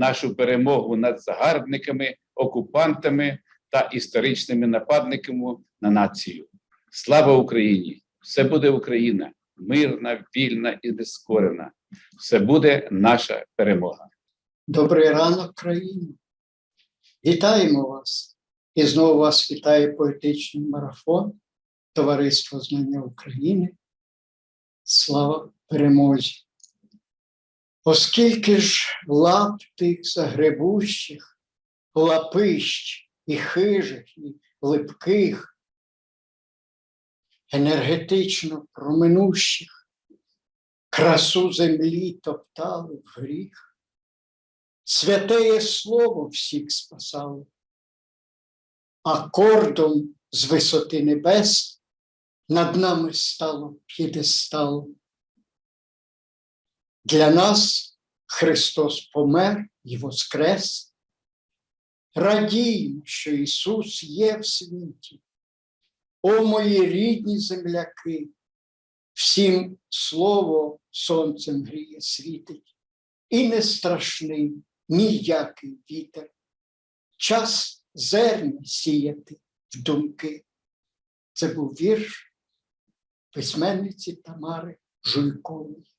нашу перемогу над загарбниками, окупантами та історичними нападниками на націю. Слава Україні! Все буде Україна, мирна, вільна і нескорена. Все буде наша перемога. Добрий ранок, країна. Вітаємо вас. І знову вас вітає поетичний марафон Товариство Знання України. Слава перемозі! Оскільки ж лап тих загребущих, лапищ і хижих, і липких, енергетично проминущих, красу землі топтали в гріх, святеє слово всіх спасало, акордом з висоти небес над нами стало п'єдесталом. Для нас Христос помер і воскрес. Радіємо, що Ісус є в світі. О мої рідні земляки, всім слово сонцем гріє світить, і не страшний ніякий вітер. Час зерня сіяти в думки. Це був вірш письменниці Тамари Жуйкової.